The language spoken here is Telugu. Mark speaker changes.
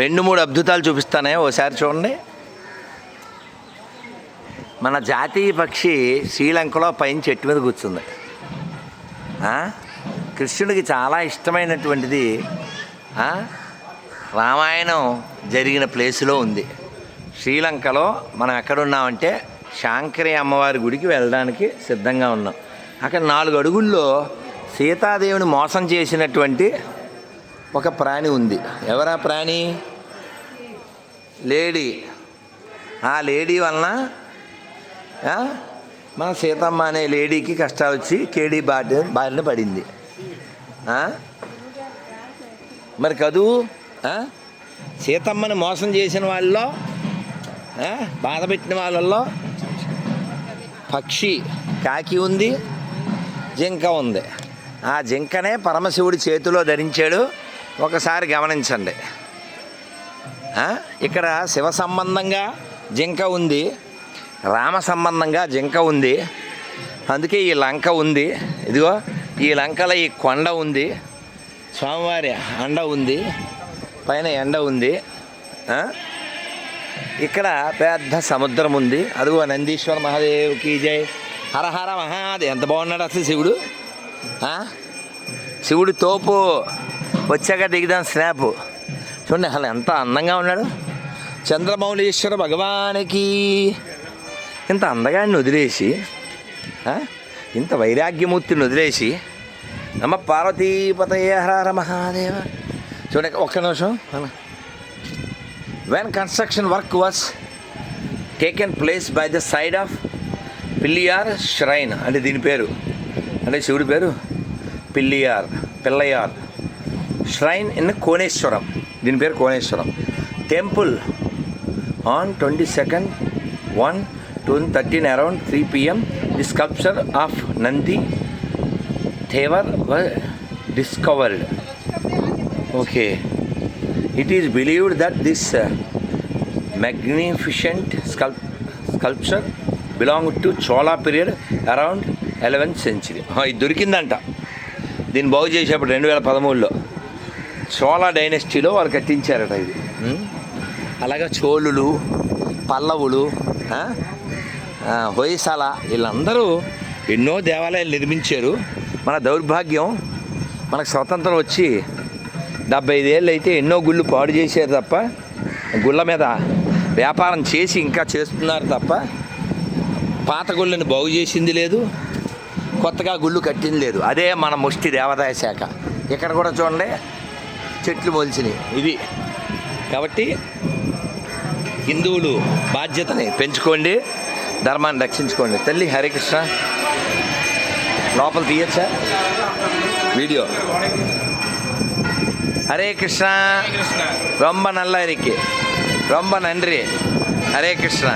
Speaker 1: రెండు మూడు అద్భుతాలు చూపిస్తానే ఓసారి చూడండి. మన జాతీయ పక్షి శ్రీలంకలో పైన చెట్టు మీద కూర్చుంది. కృష్ణుడికి చాలా ఇష్టమైనటువంటిది రామాయణం జరిగిన ప్లేసులో ఉంది. శ్రీలంకలో మనం ఎక్కడున్నామంటే శాంకరి అమ్మవారి గుడికి వెళ్ళడానికి సిద్ధంగా ఉన్నాం. అక్కడ నాలుగు అడుగుల్లో సీతాదేవిని మోసం చేసినటువంటి ఒక ప్రాణి ఉంది. ఎవరా ప్రాణి? లేడీ. ఆ లేడీ వలన మన సీతమ్మ అనే లేడీకి కష్టాలు వచ్చి కేడీ బాటి బారిన పడింది. మరి కదూ? సీతమ్మని మోసం చేసిన వాళ్ళలో బాధ పెట్టిన వాళ్ళల్లో పక్షి కాకి ఉంది జింక ఉంది. ఆ జింకనే పరమశివుడి చేతిలో ధరించాడు. ఒకసారి గమనించండి. ఇక్కడ శివ సంబంధంగా జింక ఉంది రామ సంబంధంగా జింక ఉంది అందుకే ఈ లంక ఉంది. ఇదిగో ఈ లంకలో ఈ కొండ ఉంది స్వామివారి అండ ఉంది పైన ఎండ ఉంది ఇక్కడ పెద్ద సముద్రం ఉంది. అదిగో నందీశ్వర మహాదేవ్కి జై. హర హర మహాదేవ్. ఎంత బాగున్నాడు అసలు శివుడు? శివుడు తోపు. వచ్చాక దిగుదాం స్నాప్. చూడండి అసలు ఎంత అందంగా ఉన్నాడు. చంద్రమౌళీశ్వర భగవానికి ఇంత అందగాన్ని వదిలేసి ఇంత వైరాగ్యమూర్తిని వదిలేసి నమ్మ పార్వతీపతయ హర హర మహాదేవ. చూడండి ఒక్క నిమిషం. When construction work was taken place by the side of Pilliyar shrine అంటే దీని పేరు. అంటే శివుడి పేరు. పిల్లియార్ పిల్లయార్ ష్రైన్ ఇన్ కోనేశ్వరం దీని పేరు Koneswaram temple on twenty second one two thirteen around three PM the sculpture of Nandi Thevar discovered okay it is believed that this magnificent sculp sculpture belong to Chola period around eleventh century ఇది దొరికిందంట. దీన్ని బాగు చేసేప్పుడు రెండు వేల పదమూడులో. చోళ డైనెస్టీలో వాళ్ళు కట్టించారట ఇది. అలాగే చోళులు పల్లవులు ఆ? హొయసల వీళ్ళందరూ ఎన్నో దేవాలయాలు నిర్మించారు. మన దౌర్భాగ్యం మనకు స్వతంత్రం వచ్చి డెబ్బై ఐదేళ్ళు అయితే ఎన్నో గుళ్ళు పాడు చేశారు తప్ప గుళ్ళ మీద వ్యాపారం చేసి ఇంకా చేస్తున్నారు తప్ప పాత గుళ్ళని బాగు చేసింది లేదు కొత్తగా గుళ్ళు కట్టింది లేదు. అదే మన ముష్టి దేవాదాయ శాఖ. ఇక్కడ కూడా చూడండి చెట్లు మొలిచినాయి ఇది కాబట్టి హిందువులు బాధ్యతని పెంచుకోండి ధర్మాన్ని రక్షించుకోండి. తల్లి హరే కృష్ణ. లోపల తీయచ్చా? వీడియో. హరే కృష్ణ. రొంబ నల్ల ఇరికి రొంబ నండ్రి. హరే కృష్ణ.